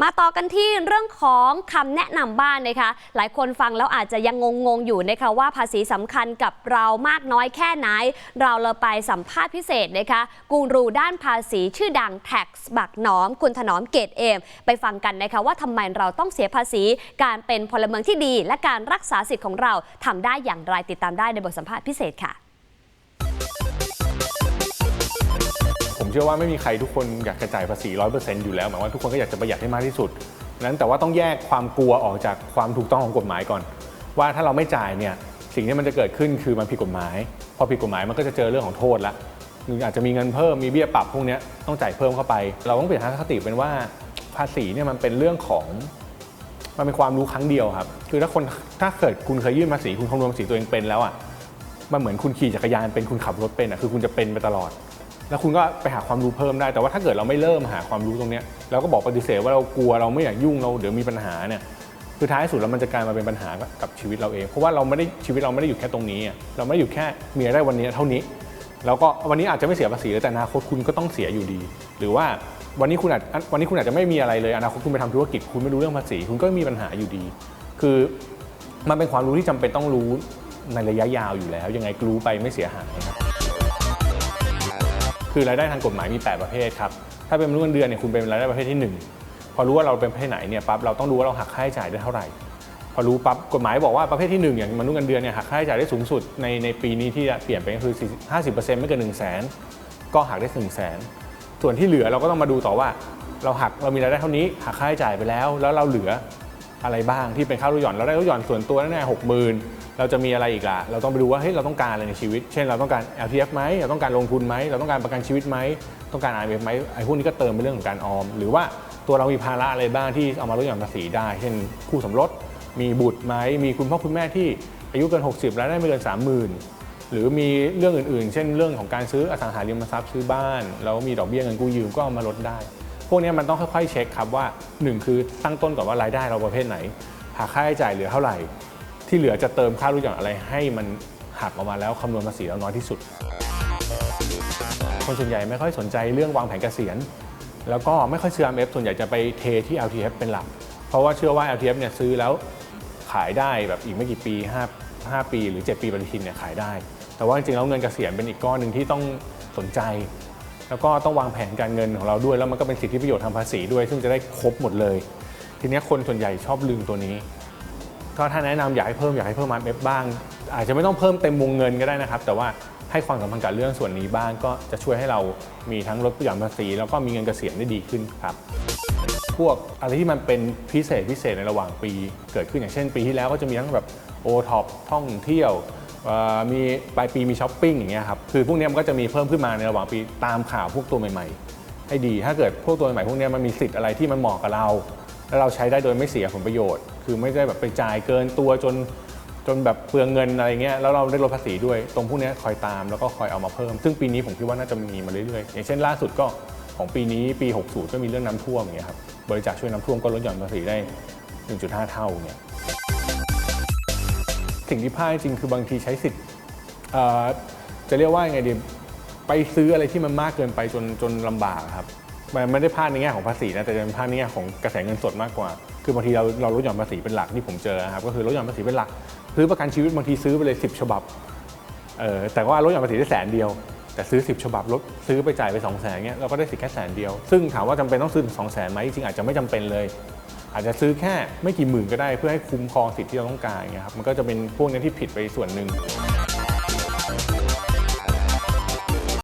มาต่อกันที่เรื่องของคำแนะนำบ้านนะคะ หลายคนฟังแล้วอาจจะยังงงๆอยู่นะคะว่าภาษีสำคัญกับเรามากน้อยแค่ไหน เราเลยไปสัมภาษณ์พิเศษนะคะกูรูด้านภาษีชื่อดัง Tax บักหนอม คุณถนอมเกตเอม ไปฟังกันนะคะว่าทำไมเราต้องเสียภาษีการเป็นพลเมืองที่ดี และการรักษาสิทธิ์ของเราทำได้อย่างไรติดตามได้ในบทสัมภาษณ์พิเศษค่ะ เชื่อว่าไม่มีใครทุกคนอยากกระจ่ายภาษีร้อยเปอร์เซ็นต์อยู่แล้วหมายว่าทุกคนก็อยากจะประหยัดให้มากที่สุดนั้นแต่ว่าต้องแยกความกลัวออกจากความถูกต้องของกฎหมายก่อน ว่าถ้าเราไม่จ่ายเนี่ยสิ่งที่มันจะเกิดขึ้นคือมันผิดกฎหมาย พอผิดกฎหมายมันก็จะเจอเรื่องของโทษละหรืออาจจะมีเงินเพิ่มมีเบี้ยปรับพวกนี้ต้องจ่ายเพิ่มเข้าไป เราต้องเปลี่ยนทัศนคติเป็นว่าภาษีเนี่ยมันเป็นเรื่องของมันเป็นความรู้ครั้งเดียวครับ คือถ้าคนถ้าเกิดคุณเคยยื่นภาษีคุณคำนวณภาษีตัวเองเป็นแล้วอะมันเหมือนคุณขี่จักรยานเป็นคุณขับรถเป็นอะคือคุณจะเป็นไปตลอด แล้วคุณก็ไปหาความรู้เพิ่มได้ แต่ว่าถ้าเกิดเราไม่เริ่มหาความรู้ตรงนี้เราก็บอกปฏิเสธว่าเรากลัวเราไม่อยากยุ่งเราเดี๋ยวมีปัญหาเนี่ยคือท้ายสุดแล้วมันจะกลายมาเป็นปัญหากับชีวิตเราเอง เพราะว่าเราไม่ได้ชีวิตเราไม่ได้อยู่แค่ตรงนี้ เราไม่ได้อยู่แค่มีรายได้วันนี้เท่านี้ แล้วก็วันนี้อาจจะไม่เสียภาษีแต่อนาคตคุณก็ต้องเสียอยู่ดี หรือว่าวันนี้คุณอาจวันนี้คุณอาจจะไม่มีอะไรเลยอนาคตคุณไปทำธุรกิจคุณไม่รู้เรื่องภาษี คุณก็มีปัญหาอยู่ดี คือมันเป็นความรู้ที่จำเป็นต้องรู้ในระยะยาวอยู่แล้ว ยังไงรู้ไปไม่เสียหายครับ คือรายได้ทางกฎหมายมี 8 ประเภทครับ ถ้าเป็นมนุษย์เงินเดือนเนี่ยคุณเป็นรายได้ประเภทที่ 1 พอรู้ว่าเราเป็นประเภทไหนเนี่ยปั๊บเราต้องรู้ว่าเราหักค่าใช้จ่ายได้เท่าไหร่ พอรู้ปั๊บกฎหมายบอกว่าประเภทที่ 1 อย่างมนุษย์เงินเดือนเนี่ยหักค่าใช้จ่ายได้สูงสุดในในปีนี้ที่เปลี่ยนไปก็คือ 50%ไม่เกิน1 0 0 0 0แสนก็หักได้1 0 0 0 0แสนส่วนที่เหลือเราก็ต้องมาดูต่อว่า เราหักเรามีรายได้เท่านี้หักค่าใช้จ่ายไปแล้ว แล้วเราเหลืออะไรบ้างที่เป็นค่าลดหย่อนเราได้ลดหย่อนส่วนตัวแน่ๆหกหมื่น เราจะมีอะไรอีกล่ะ เราต้องไปดูว่าเฮ้ยเราต้องการอะไรในชีวิต เช่นเราต้องการ LTF ไหมเราต้องการลงทุนไหมเราต้องการประกันชีวิตไหมต้องการ IMF ไหมไอ้พวกนี้ก็เติมเป็นเรื่องของการออม หรือว่าตัวเรามีภาระอะไรบ้างที่เอามาลดหย่อนภาษีได้ เช่นคู่สมรสมีบุตรไหมมีคุณพ่อคุณแม่ที่อายุเกิน 60 แล้วได้ไม่เกิน 30,000 หรือมีเรื่องอื่นๆ เช่นเรื่องของการซื้ออสังหาริมทรัพย์ซื้อบ้านแล้วมีดอกเบี้ยเงินกู้ยืมก็เอามาลดได้ พวกนี้มันต้องค่อยๆเช็คครับว่า 1 คือตั้งต้นก่อนว่ารายได้เราประเภทไหนหาค่าใช้จ่ายเหลือเท่าไหร่ ที่เหลือจะเติมค่ารู้หย่อนอะไรให้มันหักออกมาแล้วคำนวณภาษีเราน้อยที่สุด คนส่วนใหญ่ไม่ค่อยสนใจเรื่องวางแผนเกษียณ แล้วก็ไม่ค่อยซื้อ MF ส่วนใหญ่จะไปเทที่ LTF เป็นหลัก เพราะว่าเชื่อว่า LTF เนี่ยซื้อแล้วขายได้แบบอีกไม่กี่ปี 5 5 ปี หรือ 7 ปีปฏิทินเนี่ยขายได้ แต่ว่าจริงๆแล้วเงินเกษียณเป็นอีกก้อนหนึ่งที่ต้องสนใจ แล้วก็ต้องวางแผนการเงินของเราด้วย แล้วมันก็เป็นสิทธิประโยชน์ทางภาษีด้วย ซึ่งจะได้ครบหมดเลย ทีนี้คนส่วนใหญ่ชอบลืมตัวนี้ ก็ถ้าแนะนำอยากให้เพิ่มอยากให้เพิ่มมาเอฟบ้าง อาจจะไม่ต้องเพิ่มเต็มวงเงินก็ได้นะครับ แต่ว่าให้ความสำคัญกับเรื่องส่วนนี้บ้าง ก็จะช่วยให้เรามีทั้งลดหย่อนภาษีแล้วก็มีเงินเกษียณได้ดีขึ้นครับพวกอะไรที่มันเป็นพิเศษพิเศษในระหว่างปีเกิดขึ้นอย่างเช่น ปีที่แล้วก็จะมีทั้งแบบโอท็อปท่องเที่ยวมีปลายปีมีช้อปปิ้งอย่างเงี้ยครับคือพวกนี้มันก็จะมีเพิ่มขึ้นมาในระหว่างปีตามข่าวพวกตัวใหม่ ๆ ให้ดีถ้าเกิดพวกตัวใหม่ๆพวกนี้มันมีสิทธิ์อะไรที่มันเหมาะกับเรา แล้วเราใช้ได้โดยไม่เสียผลประโยชน์ คือไม่ได้แบบไปจ่ายเกินตัวจนจนแบบเปลืองเงินอะไรเงี้ยแล้วเราได้ลดภาษีด้วย ตรงพวกนี้คอยตามแล้วก็คอยเอามาเพิ่ม ซึ่งปีนี้ผมคิดว่าน่าจะมีมาเรื่อยๆ อย่างเช่นล่าสุดก็ของปีนี้ปี 60 ก็มีเรื่องน้ำท่วมอย่างเงี้ยครับบริจาคช่วยน้ำท่วมก็ลดหย่อนภาษีได้ 1.5 เท่าเนี่ยสิ่งที่พลาดจริงคือบางทีใช้สิทธิ์จะเรียกว่าไงดีไปซื้ออะไรที่มันมากเกินไปจนจนลำบากครับ มันไม่ได้พลาดในแง่ของภาษีนะแต่เป็นพลาดในแง่ของกระแสเงินสดมากกว่า คือบางทีเราเราลดหย่อนภาษีเป็นหลักที่ผมเจอนะครับก็คือลดหย่อนภาษีเป็นหลักซื้อประกันชีวิตบางทีซื้อไปเลย 10 ฉบับเออแต่ว่าลดหย่อนภาษีได้แสนเดียว แต่ซื้อ 10 ฉบับลดซื้อไปจ่ายไป2 0 0แสนเงี้ยเราก็ได้สิทธิ์แค่แสนเดียว ซึ่งถามว่าจำเป็นต้องซื้อถึง2 0 0แสนไหมจริงอาจจะไม่จำเป็นเลย อาจจะซื้อแค่ไม่กี่หมื่นก็ได้เพื่อให้คุ้มครองสิทธิ์ที่เราต้องการเงี้ยครับมันก็จะเป็นพวกนี้ที่ผิดไปส่วนหนึ่ง